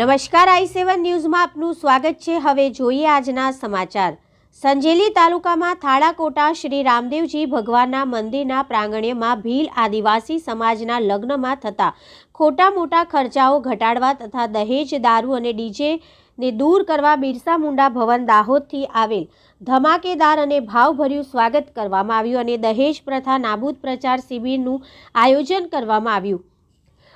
નમસ્કાર, આઈ સેવન ન્યૂઝમાં આપનું સ્વાગત છે. હવે જોઈએ આજના સમાચાર. સંજેલી તાલુકામાં થાળાકોટા શ્રી રામદેવજી ભગવાનના મંદિરના પ્રાંગણ્યમાં ભીલ આદિવાસી સમાજના લગ્નમાં થતા ખોટા મોટા ખર્ચાઓ ઘટાડવા તથા દહેજ, દારૂ અને ડીજે ને દૂર કરવા બિરસા મુંડા ભવન દાહોદથી આવેલ ધમાકેદાર અને ભાવભર્યું સ્વાગત કરવામાં આવ્યું અને દહેજ પ્રથા નાબૂદ પ્રચાર શિબિરનું આયોજન કરવામાં આવ્યું.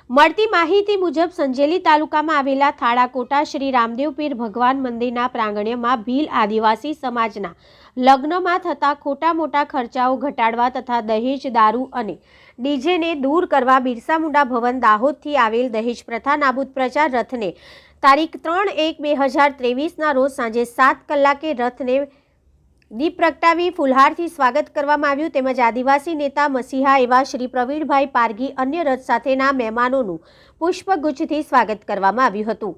મળતી માહિતી મુજબ સંજેલી તાલુકામાં આવેલા થાળાકોટા શ્રી રામદેવપીર ભગવાન મંદિરના પ્રાંગણ્યમાં ભીલ આદિવાસી સમાજના લગ્નમાં થતા ખોટા મોટા ખર્ચાઓ ઘટાડવા તથા દહેજ દારૂ અને ડીજેને દૂર કરવા બિરસા મુંડા ભવન દાહોદથી આવેલ દહેજ પ્રથા નાબૂદ પ્રચાર રથને તારીખ ત્રણ એક બે હજાર ત્રેવીસના રોજ સાંજે સાત કલાકે રથને દીપ પ્રગટાવી ફુલહારથી સ્વાગત કરવામાં આવ્યું તેમજ આદિવાસી નેતા મસીહા એવા શ્રી પ્રવીણભાઈ પારગી અન્ય રથ સાથેના મહેમાનોનું પુષ્પગુચ્છથી સ્વાગત કરવામાં આવ્યું હતું.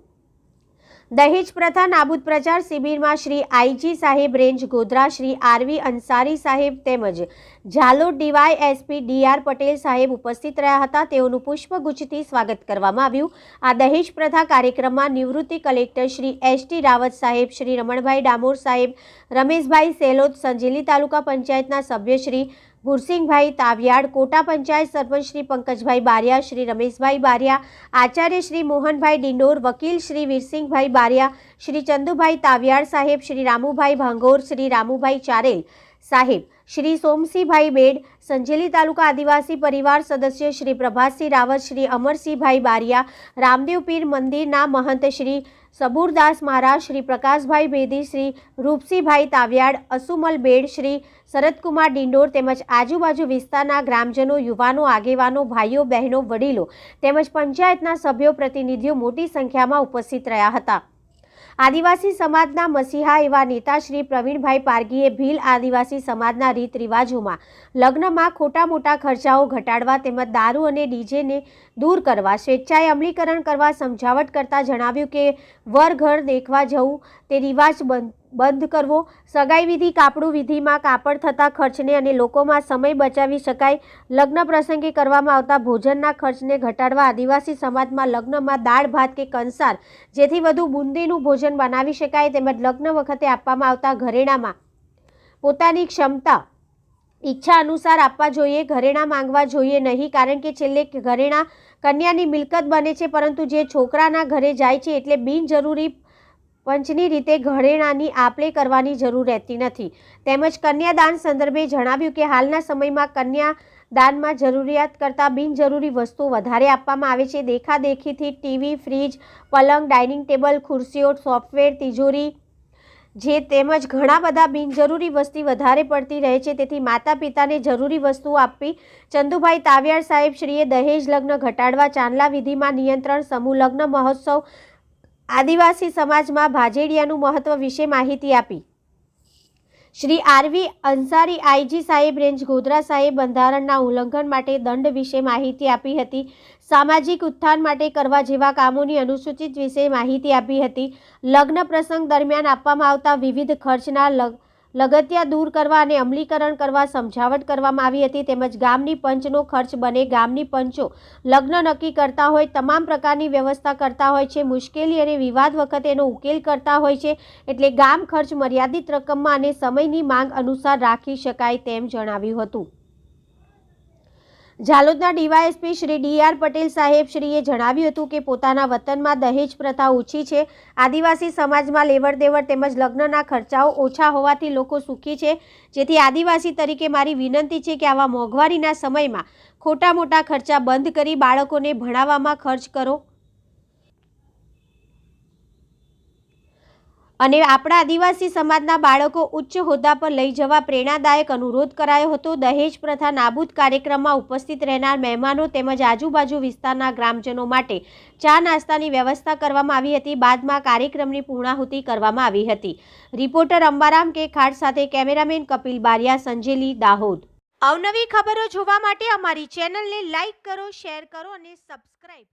દહેજ પ્રથા નાબૂદ પ્રચાર શિબિરમાં શ્રી આઈજી સાહેબ રેન્જ ગોધરા, શ્રી આરવી અંસારી સાહેબ તેમજ Jhalod DY SP DR Patel સાહેબ ઉપસ્થિત રહ્યા હતા. તેઓનું પુષ્પગુચ્છથી સ્વાગત કરવામાં આવ્યું. આ દહેજ પ્રથા કાર્યક્રમમાં નિવૃત્તિ collector Shri S T Rawat સાહેબ, શ્રી રમણભાઈ ડામોર સાહેબ, રમેશભાઈ સેલોદ સંજેલી તાલુકા પંચાયતના સભ્ય શ્રી ભુરસિંહભાઈ તાવિયાડ કોટા પંચાયત સરપંચ શ્રી પંકજભાઈ બારિયા, શ્રી રમેશભાઈ બારિયા, આચાર્ય શ્રી મોહનભાઈ ડિંડોર, વકીલ શ્રી વીરસિંહભાઈ બારિયા, શ્રી ચંદુભાઈ તાવિયાડ સાહેબ, શ્રી રામુભાઈ ભાંગોર, શ્રી રામુભાઈ ચારેલ સાહેબ, શ્રી સોમસિંહભાઈ બેડ, સંજેલી તાલુકા આદિવાસી પરિવાર સદસ્ય શ્રી પ્રભાતસિંહ રાવત, શ્રી અમરસિંહભાઈ બારિયા, રામદેવ પીર મંદિરના મહંત શ્રી સબુરદાસ મહારાજ, શ્રી પ્રકાશભાઈ ભેદી, શ્રી રૂપસિંહભાઈ તાવ્યાડ, અસુમલ બેડ, શ્રી શરદકુમાર ડિંડોર તેમજ આજુબાજુ વિસ્તારના ગ્રામજનો, યુવાનો, આગેવાનો, ભાઈઓ, બહેનો, વડીલો તેમજ પંચાયતના સભ્યો, પ્રતિનિધિઓ મોટી સંખ્યામાં ઉપસ્થિત રહ્યા હતા. આદિવાસી સમાજના મસીહા એવા નેતા શ્રી પ્રવીણભાઈ પારગીએ ભીલ આદિવાસી સમાજના રીત રિવાજોમાં લગ્નમાં ખોટા મોટા ખર્ચાઓ ઘટાડવા તેમજ દારૂ અને ડીજેને દૂર કરવા, સ્વેચ્છાએ અમલીકરણ કરવા સમજાવટ કરતા જણાવ્યું કે વર ઘર દેખવા જવું તે રિવાજ બંધ બંધ કરવો. સગાઈ વિધિ કાપડું વિધિમાં કાપડ થતા ખર્ચને અને લોકોમાં સમય બચાવી શકાય. લગ્ન પ્રસંગે કરવામાં આવતા ભોજનના ખર્ચને ઘટાડવા આદિવાસી સમાજમાં લગ્નમાં દાળ, ભાત કે કંસાર, જેથી વધુ બુંદીનું ભોજન બનાવી શકાય તેમજ લગ્ન વખતે આપવામાં આવતા ઘરેણામાં પોતાની ક્ષમતા, ઈચ્છા અનુસાર આપવા જોઈએ, ઘરેણા માંગવા જોઈએ નહીં, કારણ કે છેલ્લે ઘરેણા કન્યાની મિલકત બને છે, પરંતુ જે છોકરાના ઘરે જાય છે એટલે બિનજરૂરી પંચની રીતે ઘરેણાની આપલે કરવાની જરૂર રહેતી નથી. તેમજ કન્યાદાન સંદર્ભે જણાવ્યું કે હાલના સમયમાં કન્યાદાનમાં જરૂરિયાત કરતાં બિનજરૂરી વસ્તુઓ વધારે આપવામાં આવે છે. દેખાદેખીથી ટીવી, ફ્રીજ, પલંગ, ડાઇનિંગ ટેબલ, ખુરશીઓ, સોફ્ટવેર, તિજોરી જે તેમજ ઘણા બધા બિનજરૂરી વસ્તી વધારે પડતી રહે છે. તેથી માતા પિતાને જરૂરી વસ્તુઓ આપવી ચંદુભાઈ તાવિયાડ સાહેબ શ્રીએ દહેજ લગ્ન ઘટાડવા, ચાંદલા વિધિમાં નિયંત્રણ, સમૂહ લગ્ન મહોત્સવ આદિવાસી સમાજમાં ભાજેડિયાનું મહત્વ વિશે માહિતી આપી. શ્રી આરવી અંસારી આઈજી સાહેબ રેન્જ ગોધરા સાહેબ બંધારણના ઉલ્લંઘન માટે દંડ વિશે માહિતી આપી હતી. સામાજિક ઉત્થાન માટે કરવા જેવા કામોની અનુસૂચિત વિશે માહિતી આપી હતી. લગ્ન પ્રસંગ દરમિયાન આપવામાં આવતા વિવિધ ખર્ચના લગ લગતિયા દૂર કરવા અને અમલીકરણ કરવા સમજાવટ કરવામાં આવી હતી તેમજ ગામની પંચનો ખર્ચ બને ગામની પંચો લગ્ન નક્કી કરતા હોય, તમામ પ્રકારની વ્યવસ્થા કરતા હોય છે, મુશ્કેલી અને વિવાદ વખતે એનો ઉકેલ કરતા હોય છે, એટલે ગામ ખર્ચ મર્યાદિત રકમમાં અને સમયની માંગ અનુસાર રાખી શકાય તેમ જણાવ્યું હતું. ઝાલોદના ડીવાયએસપી શ્રી ડીઆર પટેલ સાહેબ શ્રીએ જણાવ્યું હતું કે પોતાના વતનમાં દહેજ પ્રથા ઓછી છે. આદિવાસી સમાજમાં લેવડ દેવડ તેમજ લગ્નના ખર્ચાઓ ઓછા હોવાથી લોકો સુખી છે. જેથી આદિવાસી તરીકે મારી વિનંતી છે કે આવા મોંઘવારીના સમયમાં ખોટા મોટા ખર્ચા બંધ કરી બાળકોને ભણાવવામાં ખર્ચ કરો. અને આપણા આદિવાસી સમાજના બાળકો ઉચ્ચ હોદ્દા પર લઈ જવા પ્રેરણાદાયક અનુરોધ કરાયો હતો. દહેજ પ્રથા નાબૂદ કાર્યક્રમમાં ઉપસ્થિત રહેનાર મહેમાનો તેમજ આજુબાજુ વિસ્તારના ગ્રામજનો માટે ચા નાસ્તાની વ્યવસ્થા કરવામાં આવી હતી. બાદમાં કાર્યક્રમની પૂર્ણાહુતિ કરવામાં આવી હતી. રિપોર્ટર અંબારામ કે ખાટ સાથે કેમેરામેન કપિલ બારિયા, સંજેલી દાહોદ. અવનવી ખબરો જોવા માટે અમારી ચેનલને લાઇક કરો, શેર કરો અને સબસ્ક્રાઈબ